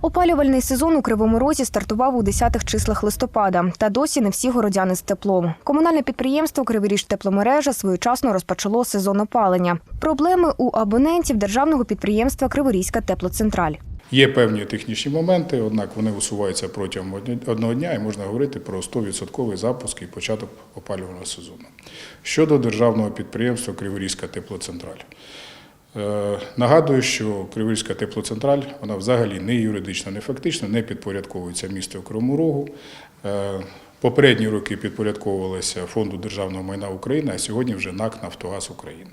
Опалювальний сезон у Кривому Розі стартував у 10-х числах листопада, та досі не всі городяни з теплом. Комунальне підприємство Криворіж тепломережа своєчасно розпочало сезон опалення. Проблеми у абонентів державного підприємства Криворізька теплоцентраль. Є певні технічні моменти, однак вони усуваються протягом одного дня і можна говорити про 100% запуск і початок опалювального сезону. Щодо державного підприємства Криворізька теплоцентраль. Е, Нагадую, що Кривильська теплоцентраль вона взагалі не юридично, не фактично не підпорядковується місту Кривому Рогу. Е, Попередні роки підпорядковувалася Фонду державного майна України, а сьогодні вже НАК Нафтогаз України.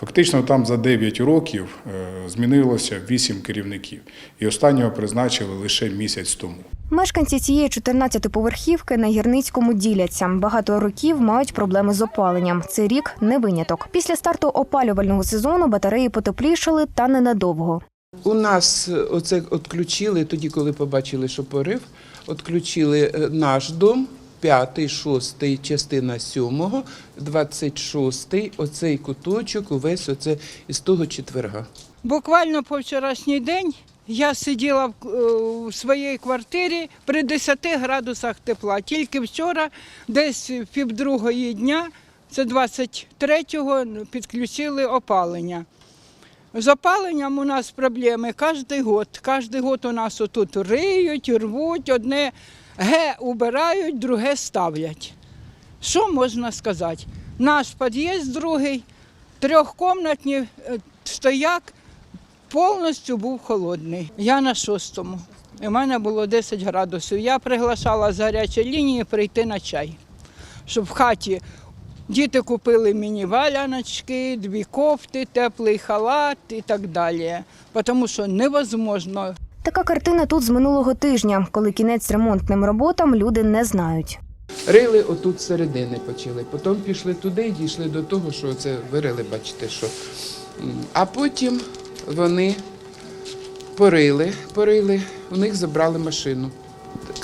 Фактично там за 9 років е, змінилося 8 керівників, і останнього призначили лише місяць тому. Мешканці цієї 14-поверхівки на гірницькому діляться. Багато років мають проблеми з опаленням. Цей рік не виняток. Після старту опалювального сезону батареї потеплішали та ненадовго. У нас е, оце відключили, тоді, коли побачили, що порив, відключили е, наш дом, п'ятий, шостий, частина сьомого, двадцять шостий, оцей куточок, увесь оце із того четверга. Буквально по вчорашній день я сиділа в, е, своїй квартирі при 10 градусах тепла. Тільки вчора, десь півдругої дня, це 23-го, підключили опалення. З опаленням у нас проблеми кожен год. Кожен год у нас отут риють, рвуть, одне ге убирають, друге ставлять. Що можна сказати? Наш під'їзд другий, трьохкомнатний е, стояк повністю був холодний. Я на шостому. В мене було 10 градусів. Я приглашала з гарячої лінії прийти на чай, щоб в хаті діти купили мені валяночки, дві кофти, теплий халат і так далі. Тому що невозможно Така картина тут з минулого тижня, коли кінець ремонтним роботам люди не знають. Рили отут середини почали. Потім пішли туди і дійшли до того, що це вирили, бачите, що. А потім вони порили, порили, у них забрали машину.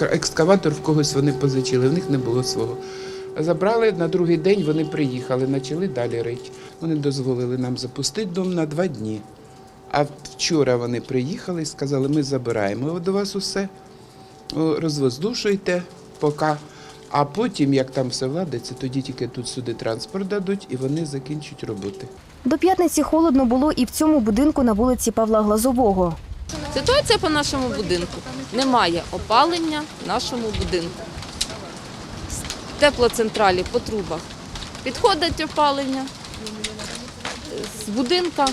Екскаватор в когось вони позичили, в них не було свого. Забрали на другий день, вони приїхали, почали далі рити. Вони дозволили нам запустити дом на два дні. А вчора вони приїхали і сказали, ми забираємо до вас усе, розвоздушуйте поки. А потім, як там все владиться, тоді тільки тут сюди транспорт дадуть і вони закінчать роботи. До п'ятниці холодно було і в цьому будинку на вулиці Павла Глазового. Ситуація по нашому будинку. Немає опалення в нашому будинку. З теплоцентралі по трубах підходить опалення. З будинка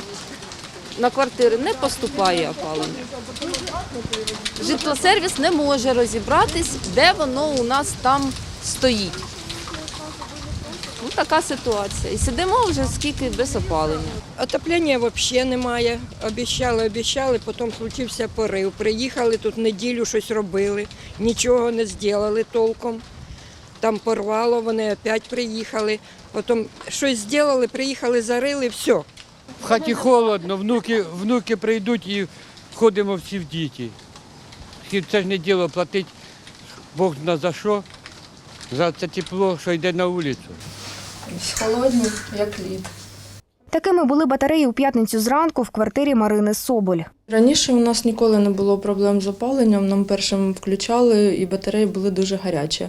на квартири не поступає опалення. Житлосервіс не може розібратись, де воно у нас там стоїть. Ну, така ситуація. І сидимо вже скільки без опалення. Отоплення взагалі немає. Обіцяли, обіцяли, потім случився порив. Приїхали тут неділю щось робили, нічого не зробили толком. Там порвало, вони опять приїхали. Потім щось зробили, приїхали, зарили, все. В хаті холодно, внуки, внуки прийдуть і ходимо всі в діті. Це ж не діло платить, Бог зна за що, за це тепло, що йде на вулицю. Холодні, як лід. Такими були батареї у п'ятницю зранку в квартирі Марини Соболь. Раніше у нас ніколи не було проблем з опаленням. Нам першим включали і батареї були дуже гарячі.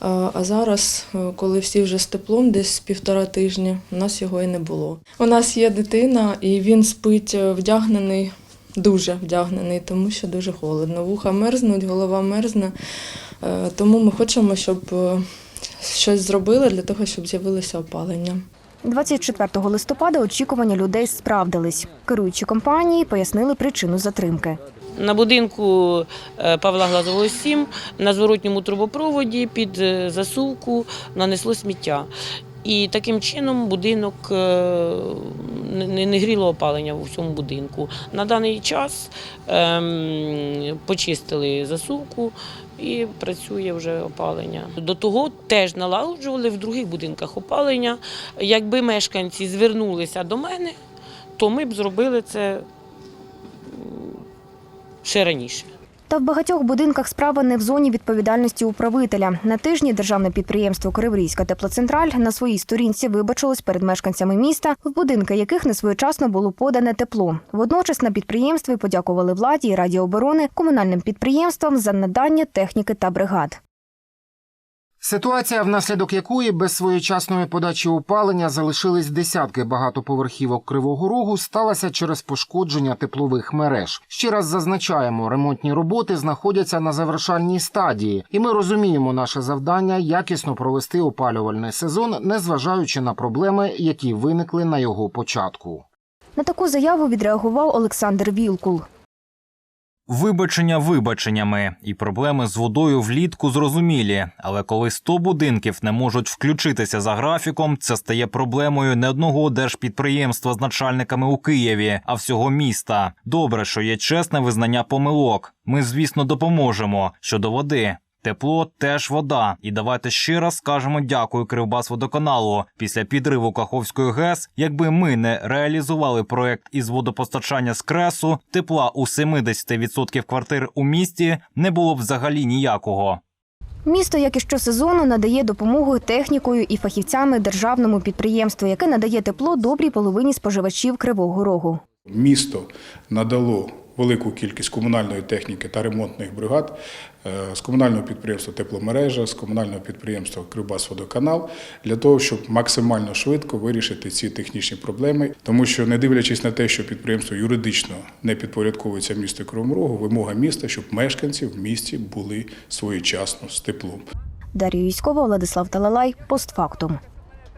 А зараз, е, коли всі вже з теплом, десь півтора тижні, у нас його і не було. У нас є дитина, і він спить е, вдягнений, дуже вдягнений, тому що дуже холодно. Вуха мерзнуть, голова мерзне. Е, Тому ми хочемо, щоб щось зробили для того, щоб з'явилося опалення. 24 листопада очікування людей справдились. Керуючі компанії пояснили причину затримки. На будинку е, Павла Глазового 7 на зворотньому трубопроводі під е, засувку нанесло сміття. І таким чином будинок е, не гріло опалення у всьому будинку. На даний час ем, почистили засувку і працює вже опалення. До того теж налагоджували в других будинках опалення. Якби мешканці звернулися до мене, то ми б зробили це ще раніше. Та в багатьох будинках справа не в зоні відповідальності управителя. На тижні державне підприємство Криворізька теплоцентраль на своїй сторінці вибачилось перед мешканцями міста, в будинки яких несвоєчасно було подане тепло. Водночас на підприємстві подякували владі і Раді оборони комунальним підприємствам за надання техніки та бригад. Ситуація, внаслідок якої без своєчасної подачі опалення залишились десятки багатоповерхівок Кривого Рогу, сталася через пошкодження теплових мереж. Ще раз зазначаємо, ремонтні роботи знаходяться на завершальній стадії, і ми розуміємо наше завдання якісно провести опалювальний сезон, незважаючи на проблеми, які виникли на його початку. На таку заяву відреагував Олександр Вілкул. Вибачення вибаченнями і проблеми з водою влітку зрозумілі. Але коли 100 будинків не можуть включитися за графіком, це стає проблемою не одного держпідприємства з начальниками у Києві, а всього міста. Добре, що є чесне визнання помилок. Ми, звісно, допоможемо щодо води. Тепло теж вода. І давайте ще раз скажемо дякую Кривбасводоканалу. Після підриву Каховської ГЕС, якби ми не реалізували проект із водопостачання з кресу, тепла у 70% квартир у місті не було б взагалі ніякого. Місто, як і щосезону, надає допомогу технікою і фахівцями державному підприємству, яке надає тепло добрій половині споживачів Кривого Рогу. Місто надало велику кількість комунальної техніки та ремонтних бригад е, з комунального підприємства Тепломережа, з комунального підприємства Кривбасводоканал для того, щоб максимально швидко вирішити ці технічні проблеми. Тому що, не дивлячись на те, що підприємство юридично не підпорядковується місту Кривому вимога міста, щоб мешканці в місті були своєчасно з теплом. Дар'я Юськова, Владислав Талалай, постфактум.